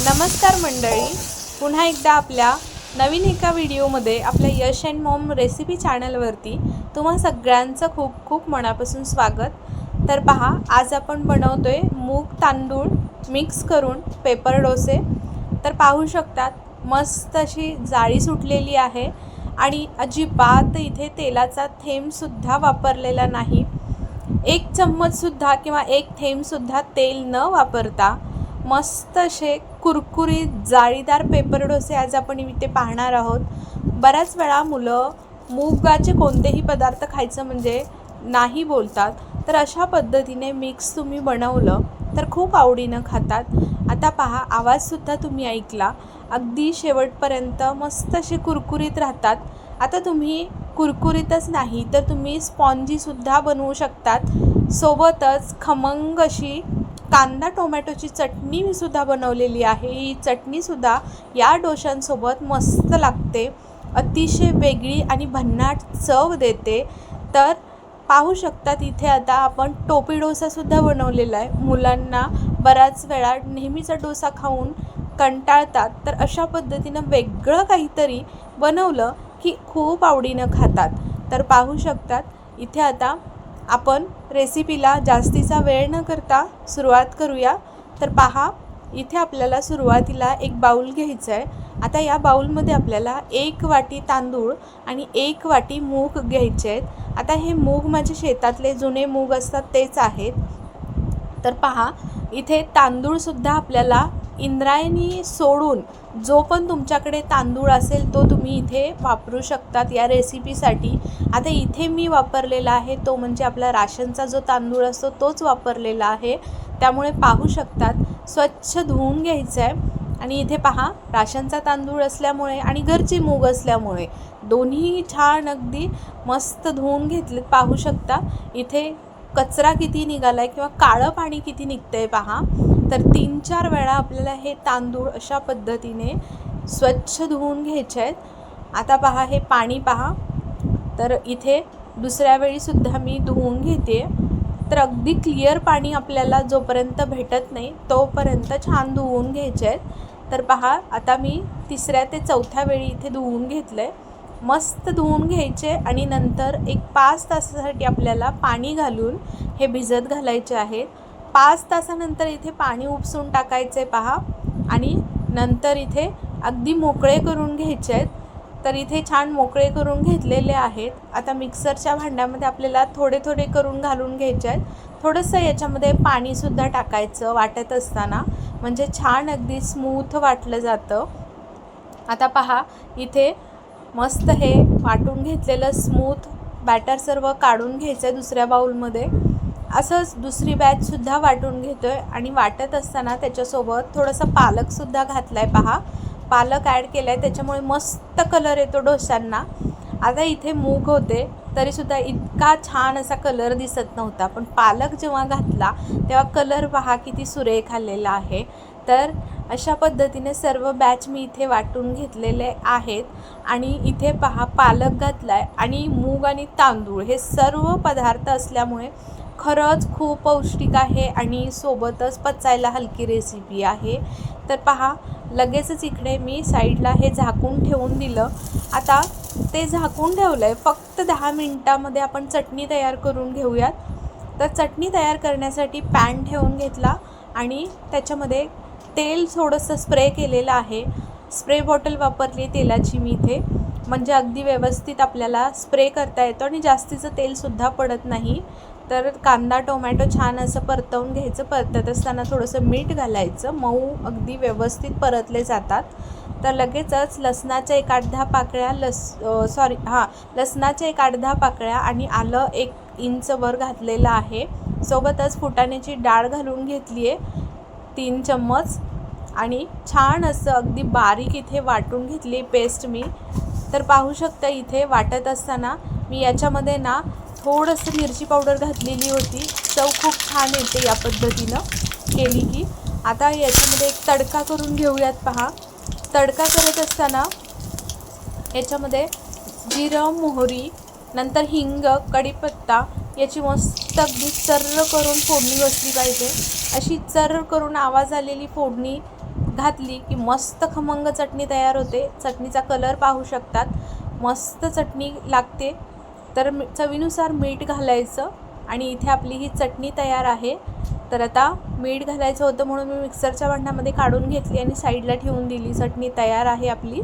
नमस्कार मंडळी. पुन्हा एकदा आपल्या नवीन एका व्हिडिओमध्ये आपल्या यश अँड मॉम रेसिपी चॅनलवरती तुम्हा सगळ्यांचं खूप खूप मनापासून स्वागत. तर पहा आज आपण बनवतो आहे मूग तांदूळ मिक्स करून पेपर डोसे. तर पाहू शकतात मस्त अशी जाळी सुटलेली आहे आणि अजिबात इथे तेलाचा थेंबसुद्धा वापरलेला नाही. एक चम्मचसुद्धा किंवा एक थेंबसुद्धा तेल न वापरता मस्त असे कुरकुरीत जाळीदार पेपर डोसे आज आपण इथे पाहणार आहोत. बऱ्याच वेळा मुलं मुगाचे कोणतेही पदार्थ खायचं म्हणजे नाही बोलतात. तर अशा पद्धतीने मिक्स तुम्ही बनवलं तर खूप आवडीनं खातात. आता पहा आवाजसुद्धा तुम्ही ऐकला. अगदी शेवटपर्यंत मस्त असे कुरकुरीत राहतात. आता तुम्ही कुरकुरीतच नाही तर तुम्ही स्पॉन्जीसुद्धा बनवू शकतात. सोबतच खमंग अशी कांदा टोमॅटोची चटणी मी सुद्धा बनवलेली आहे. ही चटणीसुद्धा या डोशांसोबत मस्त लागते. अतिशय वेगळी आणि भन्नाट चव देते. तर पाहू शकतात इथे आता आपण टोपी डोसासुद्धा बनवलेला आहे. मुलांना बऱ्याच वेळा नेहमीचा डोसा खाऊन कंटाळतात. तर अशा पद्धतीनं वेगळं काहीतरी बनवलं की खूप आवडीनं खातात. तर पाहू शकतात इथे आता आपण रेसिपीला जास्तीचा वेळ न करता सुरुवात करूया. तर पहा इथे आपल्याला सुरुवातीला एक बाऊल घ्यायचं आहे. आता या बाऊलमध्ये आपल्याला एक वाटी तांदूळ आणि एक वाटी मूग घ्यायचे आहेत. आता हे मूग माझे शेतातले जुने मूग असतात तेच आहेत. तर पहा इथे तांदूळसुद्धा आपल्याला इंद्रायणी सोडून जो पण तुमच्याकडे तांदूळ असेल तो तुम्ही इथे वापरू शकतात या रेसिपीसाठी आता इथे मी वापरलेला आहे तो म्हणजे आपला राशनचा जो तांदूळ असतो तोच वापरलेला आहे. त्यामुळे पाहू शकतात स्वच्छ धुवून घ्यायचं आहे आणि इथे पहा राशनचा तांदूळ असल्यामुळे आणि घरची मूग असल्यामुळे दोन्ही छान अगदी मस्त धुवून घेतले पाहू शकता. इथे कचरा किती निघाला आहे किंवा काळं पाणी किती निघतं आहे पहा. तर तीन चार वेळा आपल्याला हे तांदूळ अशा पद्धतीने स्वच्छ धुवून घ्यायचे आहेत. आता पहा हे पाणी पहा. तर इथे दुसऱ्या वेळीसुद्धा मी धुवून घेते. तर अगदी क्लिअर पाणी आपल्याला जोपर्यंत भेटत नाही तोपर्यंत छान धुवून घ्यायचे आहेत. तर पहा आता मी तिसऱ्या ते चौथ्या वेळी इथे धुवून घेतलं आहे मस्त धुवून घ्यायचे आणि नंतर एक पाच तासासाठी आपल्याला पाणी घालून हे भिजत घालायचे आहेत पाच तासानंतर इथे पाणी उपसून टाकायचं आहे पहा. आणि नंतर इथे अगदी मोकळे करून घ्यायचे आहेत. तर इथे छान मोकळे करून घेतलेले आहेत. आता मिक्सरच्या भांड्यामध्ये आपल्याला थोडे थोडे करून घालून घ्यायचे आहेत. थोडंसं याच्यामध्ये पाणीसुद्धा टाकायचं वाटत असताना. म्हणजे छान अगदी स्मूथ वाटलं जातं. आता पहा इथे मस्त हे वाटून घेतलेलं स्मूथ बॅटर सर्व काढून घ्यायचं आहे दुसऱ्या बाऊलमध्ये असंच दुसरी बॅचसुद्धा वाटून घेतो आहे आणि वाटत असताना त्याच्यासोबत थोडंसं पालकसुद्धा घातला आहे पहा. पालक ॲड केला आहे त्याच्यामुळे मस्त कलर येतो डोशांना आता इथे मूग होते. तरीसुद्धा इतका छान असा कलर दिसत नव्हता. पण पालक जेव्हा घातला तेव्हा कलर पहा किती सुरेख आलेला आहे. तर अशा पद्धतीने सर्व बॅच मी इथे वाटून घेतलेले आहेत. आणि इथे पहा पालक घातला आहे आणि मूग आणि तांदूळ हे सर्व पदार्थ असल्यामुळे खरंच खूप पौष्टिक आहे आणि सोबतच पचायला हलकी रेसिपी आहे. तर पहा लगेचच इकडे मी साईडला हे झाकून ठेवून दिलं. आता ते झाकून ठेवलं आहे फक्त दहा मिनटामध्ये आपण चटणी तयार करून घेऊयात. तर चटणी तयार करण्यासाठी पॅन ठेवून घेतला आणि त्याच्यामध्ये तेल थोडंसं स्प्रे केलेलं आहे. स्प्रे बॉटल वापरली तेलाची मी इथे. म्हणजे अगदी व्यवस्थित आपल्याला स्प्रे करता येतो आणि जास्तीचं तेलसुद्धा पडत नाही. तर कांदा टोमॅटो छान असं परतवून घ्यायचं. परतत असताना थोडंसं मीठ घालायचं. मऊ अगदी व्यवस्थित परतले जातात. तर लगेचच लसणाच्या एक आठ दहा पाकळ्या लस सॉरी हां लसणाच्या एक आठ दहा पाकळ्या आणि आलं एक इंच वर घातलेलं आहे. सोबतच फुटाण्याची डाळ घालून घेतली आहे. तीन चम्मच. आणि छान असं अगदी बारीक इथे वाटून घेतली पेस्ट मी. तर पाहू शकता इथे वाटत असताना मी याच्यामध्ये ना थोडंसं मिरची पावडर घातलेली होती. चव खूप छान येते या पद्धतीनं केली की. आता याच्यामध्ये एक तडका करून घेऊयात पहा. तडका करत असताना याच्यामध्ये जिरं मोहरी नंतर हिंग कढीपत्ता याची मस्त अगदी चर्र करून फोडणी बसली पाहिजे. अशी चर्र करून आवाज आलेली फोडणी घातली की मस्त खमंग चटणी तयार होते. चटणीचा कलर पाहू शकतात. मस्त चटणी लागते. तर मी- चवीनुसार मीठ घालायचं आणि इथे आपली ही चटणी तयार आहे. तर आता मीठ घालायचं होतं म्हणून मी मिक्सरच्या भांड्यामध्ये काढून घेतली आणि साईडला ठेवून दिली. चटणी तयार आहे आपली.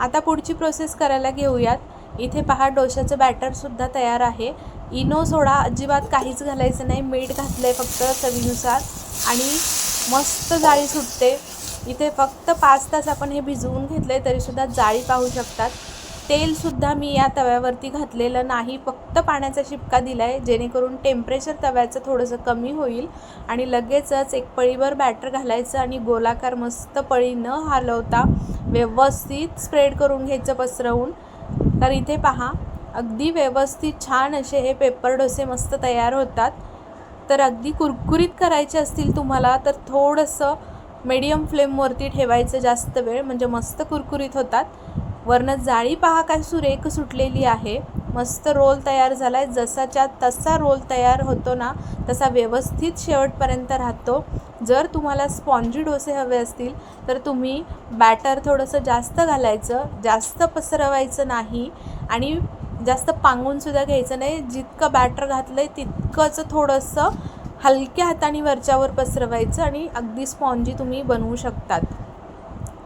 आता पुढची प्रोसेस करायला घेऊयात. इथे पहा डोशाचं बॅटरसुद्धा तयार आहे. इनो सोडा अजिबात काहीच घालायचं नाही. मीठ घातलं आहे फक्त चवीनुसार. आणि मस्त जाळी सुटते. इथे फक्त पाच तास आपण हे भिजवून घेतलं आहे तरीसुद्धा जाळी पाहू शकतात. तेलसुद्धा मी या तव्यावरती घातलेलं नाही. फक्त पाण्याचा शिपका दिला आहे जेणेकरून टेम्परेचर तव्याचं थोडंसं कमी होईल आणि लगेचच एक पळीभर बॅटर घालायचं आणि गोलाकार मस्त पळी न हलवता व्यवस्थित स्प्रेड करून घ्यायचं पसरवून. तर इथे पहा अगदी व्यवस्थित छान असे हे पेपर डोसे मस्त तयार होतात. तर अगदी कुरकुरीत करायचे असतील तुम्हाला तर थोडंसं मीडियम फ्लेमवरती ठेवायचं जास्त वेळ म्हणजे मस्त कुरकुरीत होतात. वरनं जाळी पहा काय सुरेख सुटलेली आहे. मस्त रोल तयार झाला आहे जसाच्या तसा रोल तयार होतो ना तसा व्यवस्थित शेवटपर्यंत राहतो. जर तुम्हाला स्पॉन्जी डोसे हवे असतील तर तुम्ही बॅटर थोडंसं जास्त घालायचं जास्त पसरवायचं नाही आणि जास्त पांगूनसुद्धा घ्यायचं नाही. जितकं बॅटर घातलं आहे तितकंच थोडंसं हलक्या हाताने वरच्यावर पसरवायचं आणि अगदी स्पॉन्जी तुम्ही बनवू शकतात.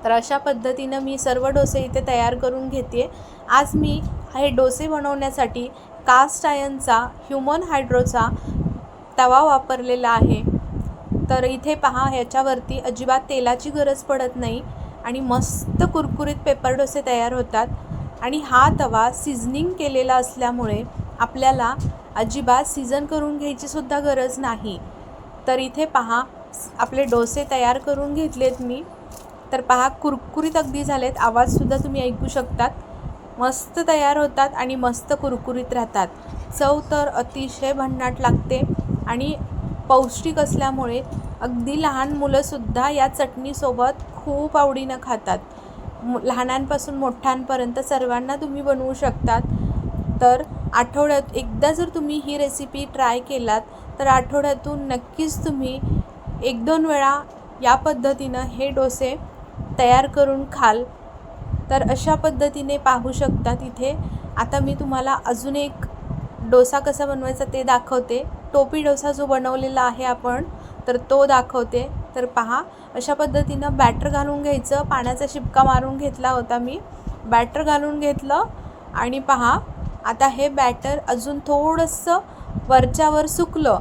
तर अशा पद्धतीनं मी सर्व डोसे इथे तयार करून घेते आज मी हे डोसे बनवण्यासाठी कास्ट आयनचा ह्युमन हायड्रोचा तवा वापरलेला आहे. तर इथे पहा ह्याच्यावरती अजिबात तेलाची गरज पडत नाही आणि मस्त कुरकुरीत पेपर डोसे तयार होतात. आणि हा तवा सिझनिंग केलेला असल्यामुळे आपल्याला अजिबात सीझन करून घ्यायचीसुद्धा गरज नाही. तर इथे पहा आपले डोसे तयार करून घेतलेत मी. तर पहा कुरकुरीत अगदी झालेत. आवाजसुद्धा तुम्ही ऐकू शकतात. मस्त तयार होतात आणि मस्त कुरकुरीत राहतात. चव तर अतिशय भन्नाट लागते आणि पौष्टिक असल्यामुळे अगदी लहान मुलंसुद्धा या चटणीसोबत खूप आवडीनं खातात. मु लहानांपासून मोठ्यांपर्यंत सर्वांना तुम्ही बनवू शकतात. तर आठवड्यात एकदा जर तुम्ही ही रेसिपी ट्राय केलात तर आठवड्यातून नक्कीच तुम्ही एक दोन वेळा या पद्धतीनं हे डोसे तयार करून खाल. तर अशा पद्धतीने पाहू शकता तिथे. आता मी तुम्हाला अजून एक डोसा कसा बनवायचा ते दाखवते. टोपी डोसा जो बनवलेला आहे आपण तर तो दाखवते. तर पहा अशा पद्धतीनं बॅटर घालून घ्यायचं. पाण्याचा शिपका मारून घेतला होता मी. बॅटर घालून घेतलं आणि पहा आता हे बॅटर अजून थोडंसं वरच्यावर सुकलं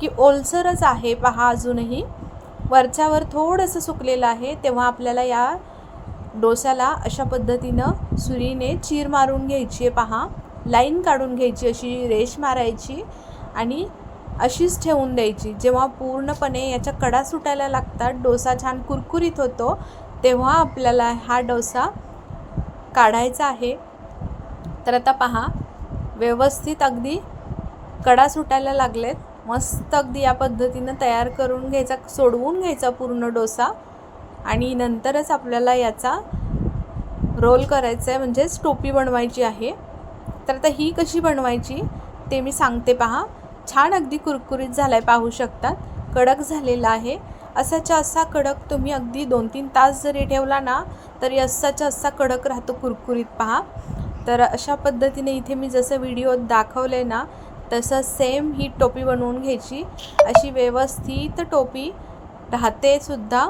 की ओलसरच आहे. पहा अजूनही. वरच्यावर थोडंसं सुकलेलं आहे. तेव्हा आपल्याला या डोस्याला अशा पद्धतीनं सुरीने चीर मारून घ्यायची आहे. पहा. लाईन काढून घ्यायची अशी रेश मारायची आणि अशीच ठेवून द्यायची. जेव्हा पूर्णपणे याच्या कडा सुटायला लागतात डोसा छान कुरकुरीत होतो तेव्हा आपल्याला हा डोसा काढायचा आहे. तर आता पहा व्यवस्थित अगदी कडा सुटायला लागलेत. मस्त अगदी या पद्धतीनं तयार करून घ्यायचा सोडवून घ्यायचा पूर्ण डोसा. आणि नंतरच आपल्याला याचा रोल करायचा आहे म्हणजेच टोपी बनवायची आहे. तर आता ही कशी बनवायची ते मी सांगते पहा. छान अगदी कुरकुरीत झाला आहे पाहू शकतात. कडक झालेला आहे. असाच्या असा कडक तुम्ही अगदी दोन तीन तास जरी ठेवला ना तरी असाच्या असा कडक राहतो कुरकुरीत पहा. तर अशा पद्धतीने इथे मी जसं व्हिडिओ दाखवले ना तसं सेम ही टोपी बनवून घ्यायची. अशी व्यवस्थित टोपी राहते सुद्धा.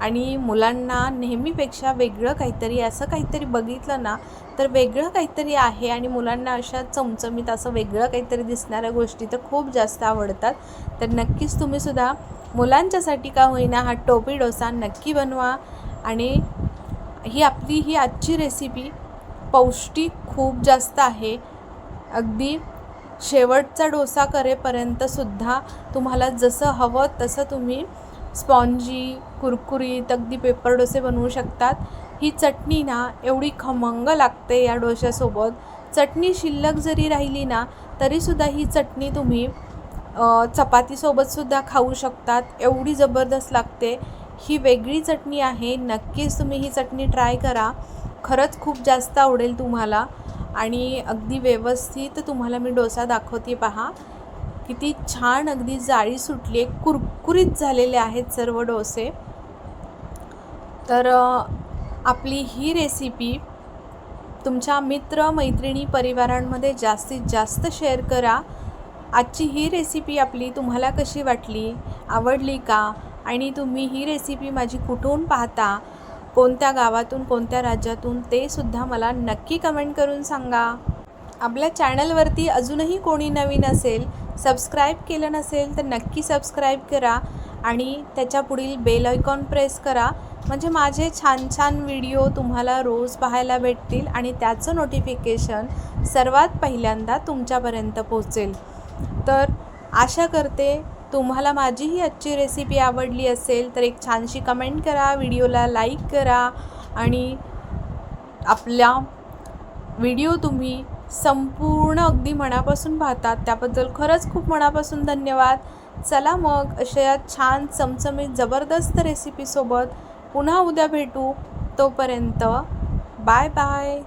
आणि मुलांना नेहमीपेक्षा वेगळं काहीतरी असं काहीतरी बघितलं ना तर वेगळं काहीतरी आहे. आणि मुलांना अशा चमचमीत असं वेगळं काहीतरी दिसणाऱ्या गोष्टी तर खूप जास्त आवडतात. तर नक्कीच तुम्हीसुद्धा मुलांच्यासाठी का होईना हा टोपी डोसा नक्की बनवा. आणि ही आपली ही आजची रेसिपी पौष्टिक खूप जास्त आहे. अगदी शेवटचा डोसा करेपर्यंतसुद्धा तुम्हाला जसं हवं तसं तुम्ही स्पॉन्जी कुरकुरीत अगदी पेपर डोसे बनवू शकतात. ही चटणी ना एवढी खमंग लागते या डोश्यासोबत. चटणी शिल्लक जरी राहिली ना तरीसुद्धा ही चटणी तुम्ही चपातीसोबतसुद्धा खाऊ शकतात. एवढी जबरदस्त लागते. ही वेगळी चटणी आहे. नक्कीच तुम्ही ही चटणी ट्राय करा. खरंच खूप जास्त आवडेल तुम्हाला. आणि अगदी व्यवस्थित तुम्हाला मी डोसा दाखवते पहा. किती छान अगदी जाळी सुटली आहे. कुरकुरीत झालेले आहेत सर्व डोसे. तर आपली ही रेसिपी तुमच्या मित्र मैत्रिणी परिवारांमध्ये जास्तीत जास्त शेअर करा. आजची ही रेसिपी आपली तुम्हाला कशी वाटली? आवडली का? आणि तुम्ही ही रेसिपी माझी कुठून पाहता? कोणत्या गावातून कोणत्या राज्यातून ते सुद्धा मला नक्की कमेंट करून सांगा. आपल्या चॅनलवरती अजूनही कोणी नवीन असेल सबस्क्राईब केलं नसेल तर नक्की सबस्क्राईब करा आणि त्याच्या पुढील बेल आयकॉन प्रेस करा. म्हणजे माझे छान छान व्हिडिओ तुम्हाला रोज पाहायला भेटतील आणि त्याचं नोटिफिकेशन सर्वात पहिल्यांदा तुमच्यापर्यंत पोहोचेल. तर आशा करते तुम्हाला माझी ही आजची रेसिपी आवडली असेल तर एक छानशी कमेंट करा व्हिडिओला लाईक करा आणि आपल्या व्हिडिओ तुम्ही संपूर्ण अगदी मनापासून पाहतात. त्याबद्दल खरंच खूप मनापासून धन्यवाद. चला मग अशा छान चमचमीत जबरदस्त रेसिपीसोबत पुन्हा उद्या भेटू. तोपर्यंत बाय बाय